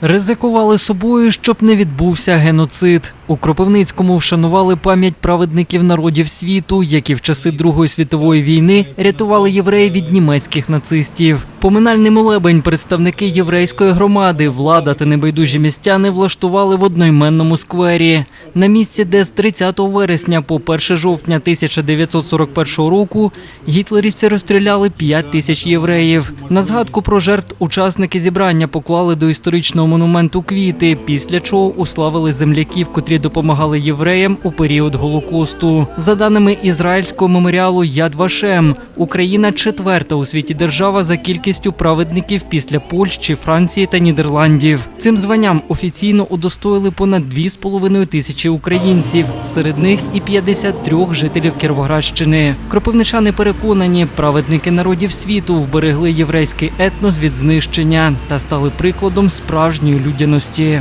Ризикували собою, щоб не відбувся геноцид. У Кропивницькому вшанували пам'ять праведників народів світу, які в часи Другої світової війни рятували євреїв від німецьких нацистів. Поминальний молебень представники єврейської громади, влада та небайдужі містяни влаштували в одноіменному сквері. На місці, де з 30 вересня по 1 жовтня 1941 року гітлерівці розстріляли 5 тисяч євреїв. На згадку про жертв учасники зібрання поклали до історичного монументу квіти, після чого уславили земляків, котрі допомагали євреям у період Голокосту. За даними ізраїльського меморіалу Яд Вашем, Україна четверта у світі держава за кількістю праведників після Польщі, Франції та Нідерландів. Цим званням офіційно удостоїли понад 2,5 тисячі українців, серед них і 53 жителів Кіровоградщини. Кропивничани переконані, праведники народів світу вберегли єврейський етнос від знищення та стали прикладом справжньої людяності.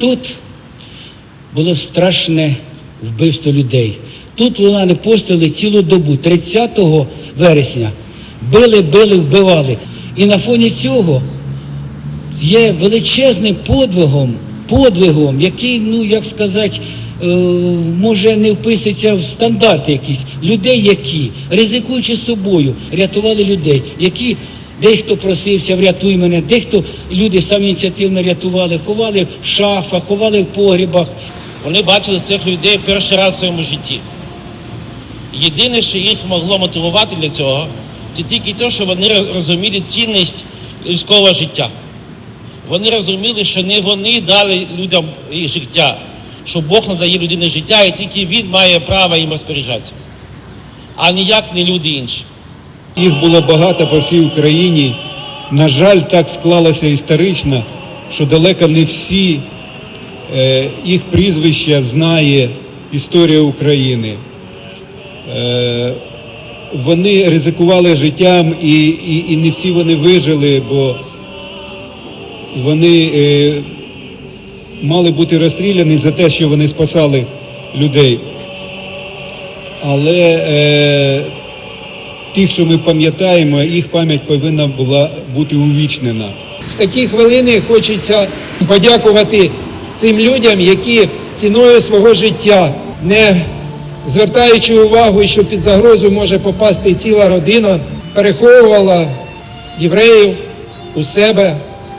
Тут було страшне вбивство людей. Тут вони постили цілу добу, 30 вересня. Били, били, вбивали. І на фоні цього є величезним подвигом, подвигом, який, ну як сказати, е, може не вписується в стандарти якісь людей, які, ризикуючи собою, рятували людей, які дехто просився, врятуй мене, дехто люди самі ініціативно рятували, ховали в шафах, ховали в погрібах. Вони бачили цих людей перший раз в своєму житті. Єдине, що їх могло мотивувати для цього, це тільки те, що вони розуміли цінність людського життя. Вони розуміли, що не вони дали людям їх життя, що Бог надає людині життя, і тільки Він має право їм розпоряджатися, а ніяк не люди інші. Їх було багато по всій Україні. На жаль, так склалося історично, що далеко не всі їх прізвища знає історія України. Е, вони ризикували життям і, і, і не всі вони вижили, бо вони е, мали бути розстріляні за те, що вони спасали людей. Але е, тих, що ми пам'ятаємо, їх пам'ять повинна була бути увічнена. В такі хвилини хочеться подякувати цим людям, які ціною свого життя, не звертаючи увагу, що під загрозу може попасти ціла родина, переховувала євреїв у себе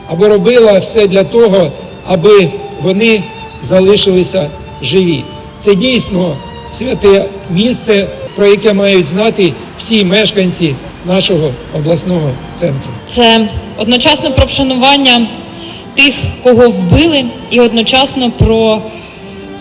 або робила все для того, аби вони залишилися живі. Це дійсно святе місце, про яке мають знати всі мешканці нашого обласного центру. Це одночасно про вшанування тих, кого вбили, і одночасно про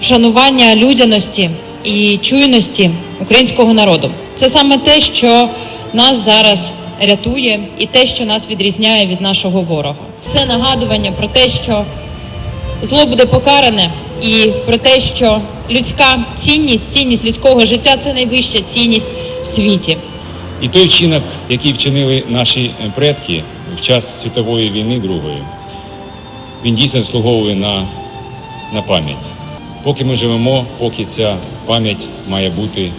вшанування людяності і чуйності українського народу. Це саме те, що нас зараз рятує, і те, що нас відрізняє від нашого ворога. Це нагадування про те, що зло буде покаране, і про те, що людська цінність, цінність людського життя це найвища цінність в світі. І той вчинок, який вчинили наші предки в час світової війни Другої, він дійсно заслуговує на, на пам'ять. Поки ми живемо, поки ця пам'ять має бути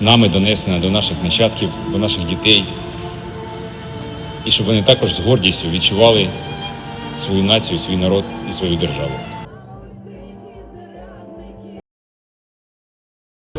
нами донесена до наших нащадків, до наших дітей, і щоб вони також з гордістю відчували свою націю, свій народ і свою державу.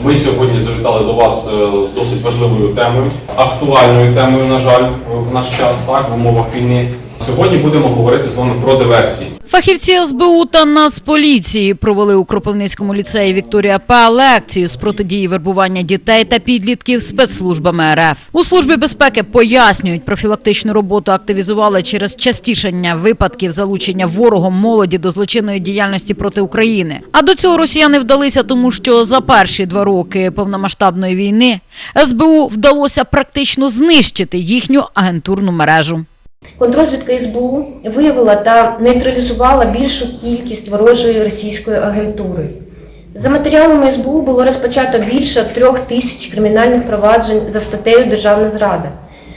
Ми сьогодні завітали до вас е, з досить важливою темою, актуальною темою, на жаль, в наш час, так, в умовах війни. Сьогодні будемо говорити з вами про диверсії. Фахівці СБУ та Нацполіції провели у Кропивницькому ліцеї Вікторія П. лекцію з протидії вербування дітей та підлітків спецслужбами РФ. У службі безпеки пояснюють, профілактичну роботу активізували через частішання випадків залучення ворогом молоді до злочинної діяльності проти України. А до цього росіяни вдалися, тому що за перші два роки повномасштабної війни СБУ вдалося практично знищити їхню агентурну мережу. Контрозвідка СБУ виявила та нейтралізувала більшу кількість ворожої російської агентури. За матеріалами СБУ було розпочато більше трьох тисяч кримінальних проваджень за статтею Державна зрада.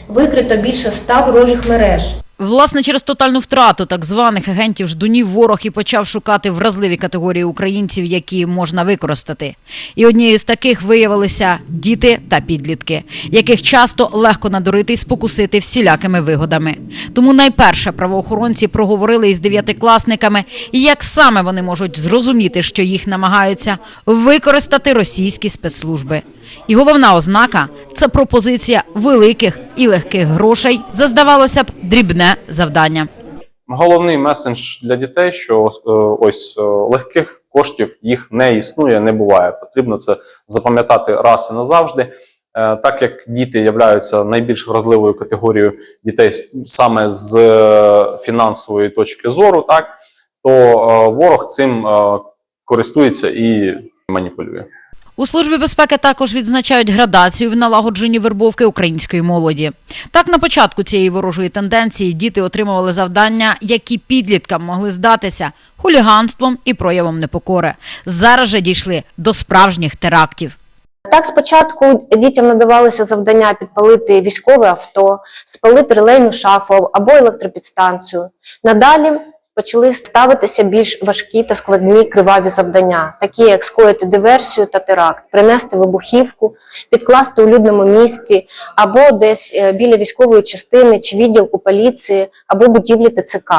Викрито більше ста ворожих мереж. Власне, через тотальну втрату так званих агентів ждунів ворог і почав шукати вразливі категорії українців, які можна використати. І однією з таких виявилися діти та підлітки, яких часто легко надурити і спокусити всілякими вигодами. Тому найперше правоохоронці проговорили із дев'ятикласниками, як саме вони можуть зрозуміти, що їх намагаються використати російські спецслужби. І головна ознака це пропозиція великих і легких грошей за здавалося б дрібне завдання. Головний меседж для дітей, що е, ось е, легких коштів їх не існує, не буває. Потрібно це запам'ятати раз і назавжди. Е, Так як діти являються найбільш вразливою категорією дітей саме з фінансової точки зору, так то ворог цим користується і маніпулює. У службі безпеки також відзначають градацію в налагодженні вербовки української молоді. Так, на початку цієї ворожої тенденції діти отримували завдання, які підліткам могли здатися хуліганством і проявом непокори. Зараз же дійшли до справжніх терактів. Так, спочатку дітям надавалося завдання підпалити військове авто, спалити релейну шафу або електропідстанцію. Надалі почали ставитися більш важкі та складні криваві завдання, такі як скоїти диверсію та теракт, принести вибухівку, підкласти у людному місці або десь е, біля військової частини чи відділку поліції або будівлі ТЦК.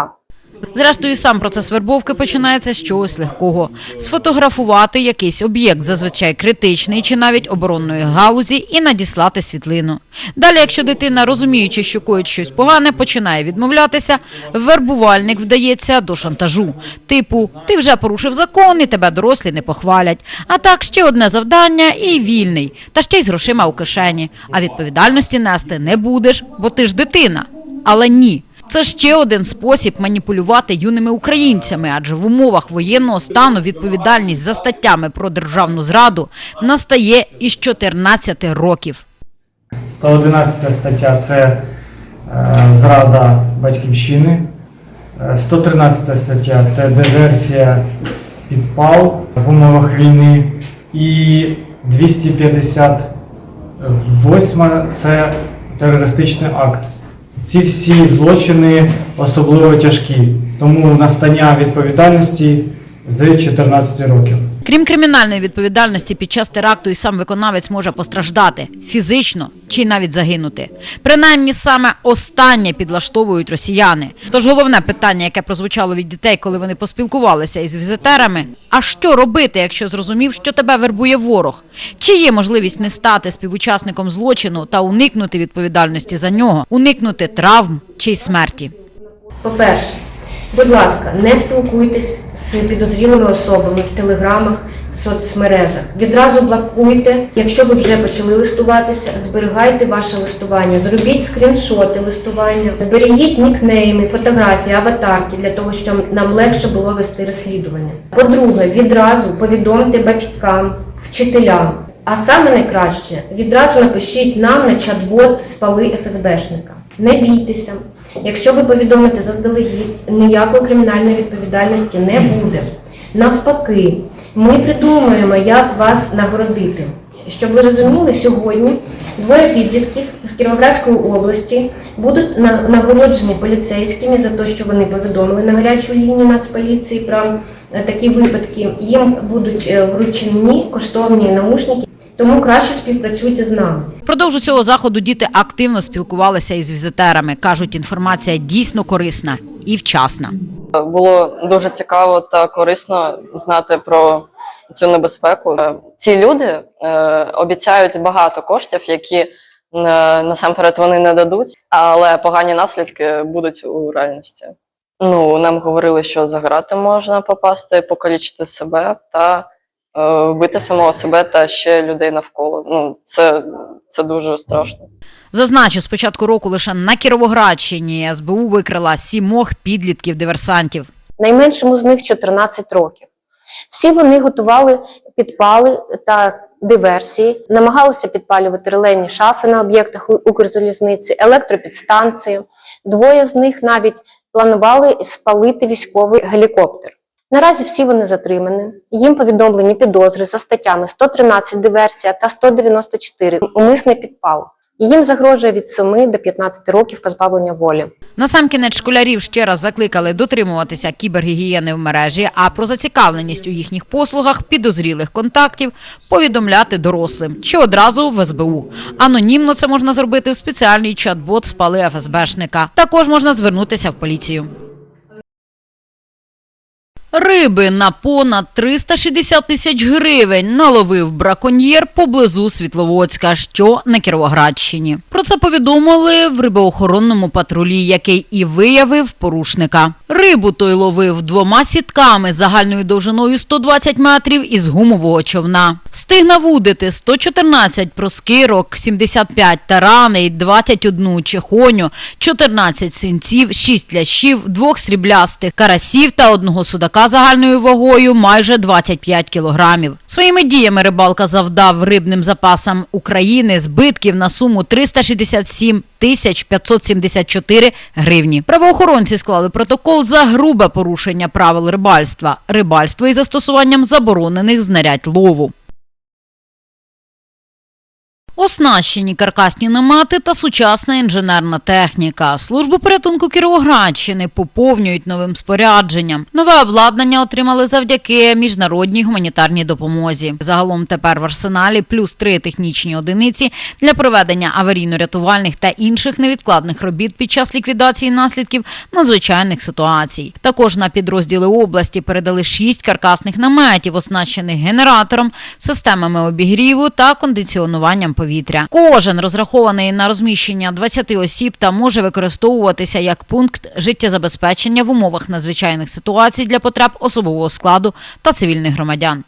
Зрештою, сам процес вербовки починається з чогось легкого: сфотографувати якийсь об'єкт, зазвичай критичний чи навіть оборонної галузі, і надіслати світлину. Далі, якщо дитина, розуміючи, що коїть щось погане, починає відмовлятися, вербувальник вдається до шантажу. Типу, ти вже порушив закон, і тебе дорослі не похвалять. А так ще одне завдання і вільний, та ще й з грошима у кишені. А відповідальності нести не будеш, бо ти ж дитина. Але ні. Це ще один спосіб маніпулювати юними українцями, адже в умовах воєнного стану відповідальність за статтями про державну зраду настає із 14 років. 111 стаття це е, зрада батьківщини. Е, 113 стаття це диверсія підпал в умовах війни. І 258 це терористичний акт. Ці всі злочини особливо тяжкі, тому настання відповідальності з 14 років. Крім кримінальної відповідальності, під час теракту і сам виконавець може постраждати фізично чи навіть загинути. Принаймні саме останнє підлаштовують росіяни. Тож головне питання, яке прозвучало від дітей, коли вони поспілкувалися із візитерами: а що робити, якщо зрозумів, що тебе вербує ворог? Чи є можливість не стати співучасником злочину та уникнути відповідальності за нього, уникнути травм чи й смерті? По-перше, будь ласка, не спілкуйтесь з підозрілими особами в телеграмах, в соцмережах. Відразу блокуйте. Якщо ви вже почали листуватися, зберігайте ваше листування, зробіть скріншоти листування, зберігіть нікнейми, фотографії, аватарки для того, щоб нам легше було вести розслідування. По-друге, відразу повідомте батькам, вчителям. А саме найкраще відразу напишіть нам на чат-бот спали ФСБшника. Не бійтеся. Якщо ви повідомите заздалегідь, ніякої кримінальної відповідальності не буде. Навпаки, ми придумаємо, як вас нагородити. Щоб ви розуміли, сьогодні двоє підлітків з Кіровоградської області будуть нагороджені поліцейськими за те, що вони повідомили на гарячу лінію Нацполіції про е, такі випадки. Їм будуть е, вручені коштовні наушники, тому краще співпрацюйте з нами. Впродовж цього заходу діти активно спілкувалися із візитерами. кажуть, інформація дійсно корисна і вчасна. Було дуже цікаво та корисно знати про цю небезпеку. Е, Ці люди е, обіцяють багато коштів, які е, насамперед вони не дадуть, але погані наслідки будуть у реальності. Ну, нам говорили, що за грати можна попасти, покалічити себе та вбити самого себе та ще людей навколо. Ну, це, це дуже страшно. Зазначу, з початку року лише на Кіровоградщині СБУ викрила сімох підлітків-диверсантів. Найменшому з них 14 років. Всі вони готували підпали та диверсії, намагалися підпалювати релейні шафи на об'єктах Укрзалізниці, електропідстанції. Двоє з них навіть планували спалити військовий гелікоптер. Наразі всі вони затримані. Їм повідомлені підозри за статтями 113 диверсія та 194 умисний підпал. їм загрожує від 7 до 15 років позбавлення волі. Насамкінець школярів ще раз закликали дотримуватися кібергігієни в мережі, а про зацікавленість у їхніх послугах підозрілих контактів повідомляти дорослим чи одразу в СБУ. Анонімно це можна зробити в спеціальний чат-бот спали ФСБшника. Також можна звернутися в поліцію. Риби на понад 360 тисяч гривень наловив браконьєр поблизу Світловодська, що на Кіровоградщині. Про це повідомили в рибоохоронному патрулі, який і виявив порушника. Рибу той ловив двома сітками загальною довжиною 120 метрів із гумового човна. Встиг навудити 114 проскирок, 75 тараней, 21 чехоню, 14 синців, 6 лящів, двох сріблястих карасів та одного судака загальною вагою майже 25 кілограмів. Своїми діями рибалка завдав рибним запасам України збитків на суму 367 тисяч 574 гривні. Правоохоронці склали протокол за грубе порушення правил рибальства, рибальство із застосуванням заборонених знарядь лову. Оснащені каркасні намети та сучасна інженерна техніка. Службу порятунку Кіровоградщини поповнюють новим спорядженням. Нове обладнання отримали завдяки міжнародній гуманітарній допомозі. Загалом тепер в арсеналі плюс три технічні одиниці для проведення аварійно-рятувальних та інших невідкладних робіт під час ліквідації наслідків надзвичайних ситуацій. Також на підрозділи області передали шість каркасних наметів, оснащених генератором, системами обігріву та кондиціонуванням повітря. Кожен розрахований на розміщення 20 осіб та може використовуватися як пункт життєзабезпечення в умовах надзвичайних ситуацій для потреб особового складу та цивільних громадян.